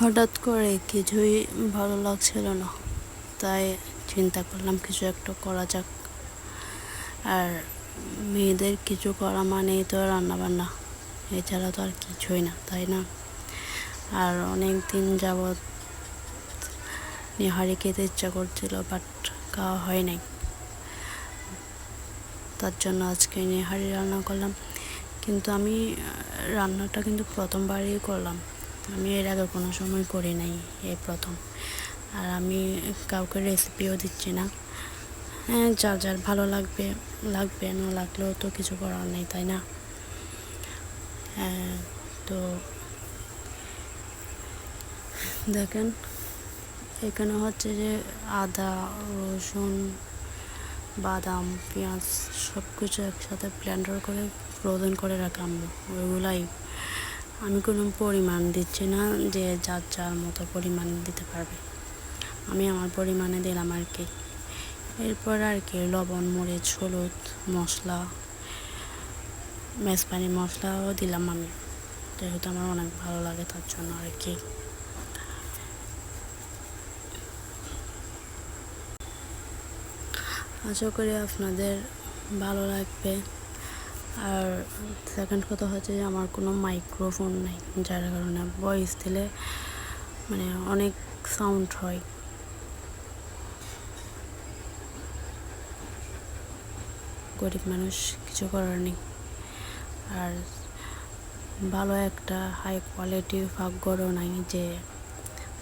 হঠাৎ করে কিছুই ভালো লাগছিল না। তাই চিন্তা করলাম কিছু একটা করা যাক। আর মেয়েদের কিছু করা মানেই তো রান্না বান্না এছাড়া তো আর কিছুই না, তাই না? আর অনেক দিন যাবৎ নিহারি খেতে ইচ্ছা করছিল বাট খাওয়া হয় নাই। তার জন্য আজকে নিহারি রান্না করলাম। কিন্তু আমি রান্নাটা কিন্তু প্রথমবারই করলাম। আমি এর আগে কোনো সময় করি নাই এই প্রথম। আর আমি কাউকে রেসিপিও দিচ্ছি না। হ্যাঁ যার যার ভালো লাগবে লাগবে, না লাগলেও তো কিছু করার নেই, তাই না? হ্যাঁ তো দেখেন, এখানে হচ্ছে যে আদা, রসুন, বাদাম, পেঁয়াজ সব কিছু একসাথে ব্লেন্ডার করে ফ্রোজেন করে রাখলাম ওইগুলাই আমি কোনো পরিমাণ দিচ্ছি না যে যার যার মতো পরিমাণ দিতে পারবে। আমি আমার পরিমাণে দিলাম আর কি। এরপর আর কি, লবণ, মরিচ, হলুদ, মশলা মেজপানি মশলাও দিলাম আমি। যেহেতু আমার অনেক ভালো লাগে তার জন্য আর কি। আশা করি আপনাদের ভালো লাগবে। আর সেকেন্ড কথা হচ্ছে যে আমার কোনো মাইক্রোফোন নেই, যার কারণে ভয়েস দিলে মানে অনেক সাউন্ড হয়। গরিব মানুষ কিছু করার নেই। আর ভালো একটা হাই কোয়ালিটির ভাগ্যরও নাই যে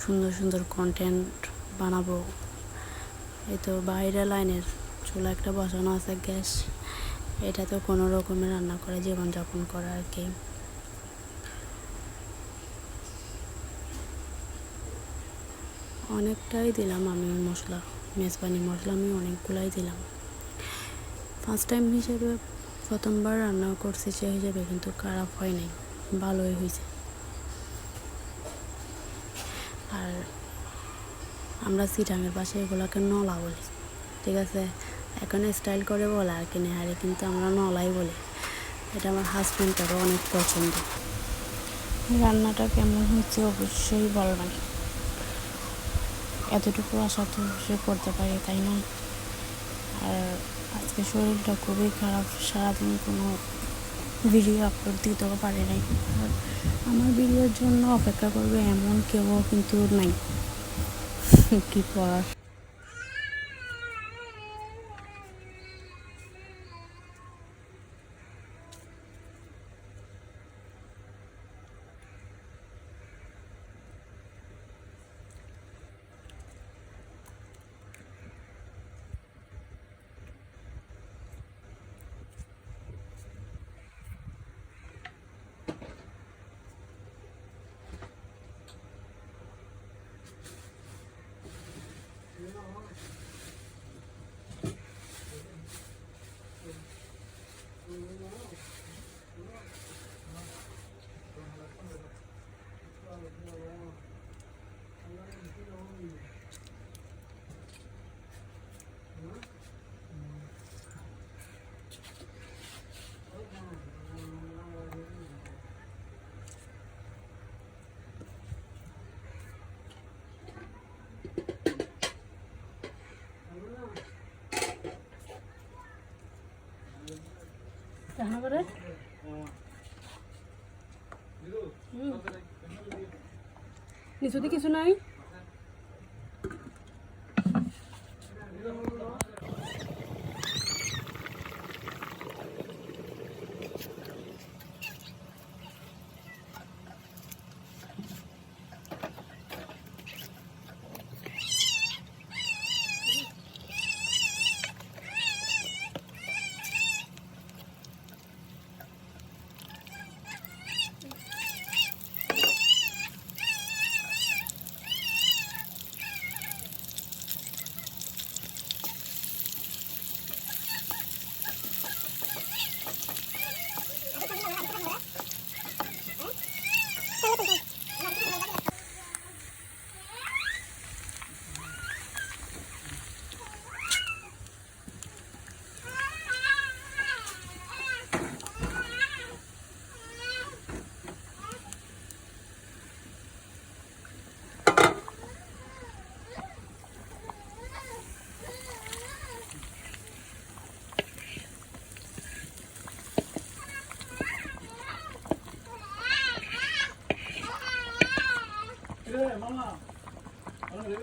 সুন্দর সুন্দর কন্টেন্ট বানাবো। এই তো বাইরে লাইনের চুলা একটা বসানো আছে গ্যাস। এটা তো কোনো রকমের রান্না করে, জীবনযাপন করা আর কি। অনেকটাই দিলাম আমি মশলা, মেজবানি মশলা আমি অনেকগুলাই দিলাম। ফার্স্ট টাইম হিসেবে প্রথমবার রান্না করছি সে হিসেবে কিন্তু খারাপ হয় নাই, ভালোই হয়েছে। আর আমরা সিটাঙের পাশে এগুলোকে নলা বলি, ঠিক আছে? এখন স্টাইল করে বলে, আর কি নেহারে কিন্তু আমরা নলাই বলি। এটা আমার হাজব্যান্ডেরও অনেক পছন্দ। রান্নাটা কেমন হচ্ছে অবশ্যই বলবেন এতটুকু আশা তো অবশ্যই করতে পারি, তাই না? আর আজকে শরীরটা খুবই খারাপ, সারাদিন কোনো ভিডিও আপলোড দিতেও পারে নাই। আর আমার ভিডিওর জন্য অপেক্ষা করবে এমন কেউ কিন্তু নাই। কি করার? কেন করে নিচুতে কিছু নাই? Madam,